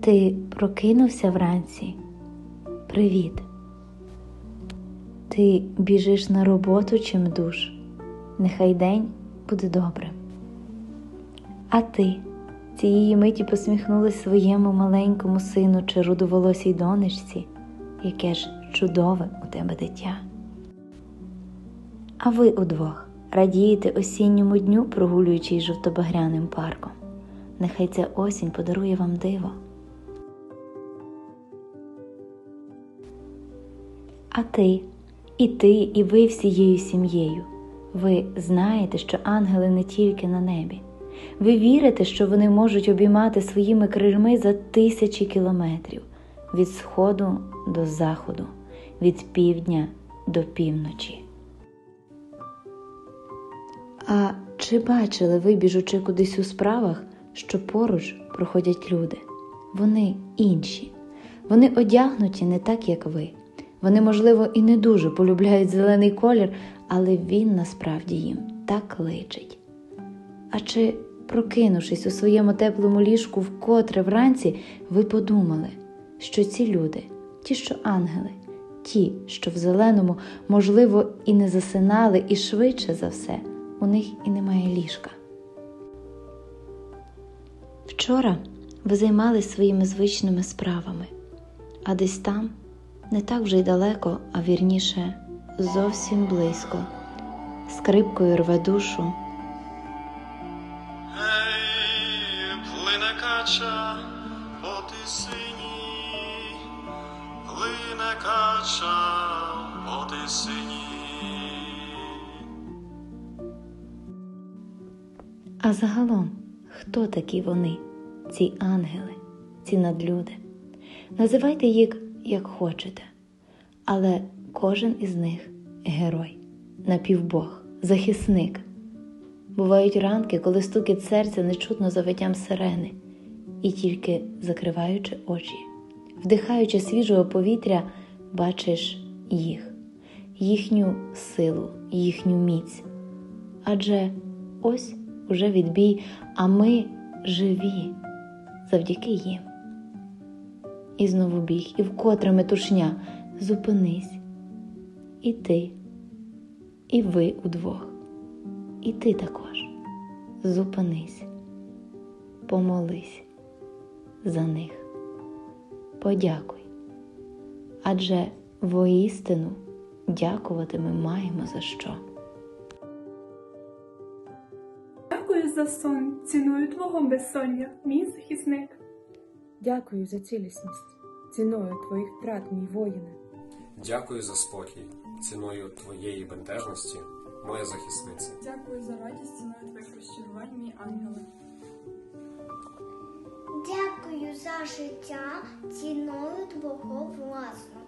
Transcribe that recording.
Ти прокинувся вранці? Привіт. Ти біжиш на роботу чим душ. Нехай день буде добрим. А ти цієї миті посміхнулась своєму маленькому сину чи рудоволосій донечці, яке ж чудове у тебе дитя. А ви удвох радієте осінньому дню, прогулюючись жовтобагряним парком. Нехай ця осінь подарує вам диво. А ти, і ти, і ви всією сім'єю. Ви знаєте, що ангели не тільки на небі. Ви вірите, що вони можуть обіймати своїми крильми за тисячі кілометрів від сходу до заходу, від півдня до півночі. А чи бачили ви, біжучи кудись у справах, що поруч проходять люди? Вони інші. Вони одягнуті не так, як ви. Вони, можливо, і не дуже полюбляють зелений колір, але він насправді їм так личить. А чи, прокинувшись у своєму теплому ліжку вкотре вранці, ви подумали, що ці люди, ті, що ангели, ті, що в зеленому, можливо, і не засинали, і швидше за все, у них і немає ліжка. Вчора ви займались своїми звичними справами, а десь там, не так вже й далеко, а вірніше, зовсім близько, скрипкою рве душу. Гей, плине кача по тисині, плине кача по тисині. А загалом, хто такі вони, ці ангели, ці надлюди? Називайте їх як хочете, але кожен із них герой, напівбог, захисник. Бувають ранки, коли стукіт серця не чутно завиттям сирени, і тільки закриваючи очі, вдихаючи свіжого повітря, бачиш їх, їхню силу, їхню міць. Адже ось уже відбій, а ми живі завдяки їм. І знову біг, і вкотре метушня. Зупинись. І ти, і ви удвох, і ти також. Зупинись, помолись за них, подякуй. Адже воістину дякувати ми маємо за що. Дякую за сон, ціную твого безсоння, мій захисник. Дякую за цілісність, ціною твоїх втрат, мій воїне. Дякую за спокій, ціною твоєї бентежності, моя захисниця. Дякую за радість ціною твоїх розчарувань, мій ангеле. Дякую за життя ціною твого власного.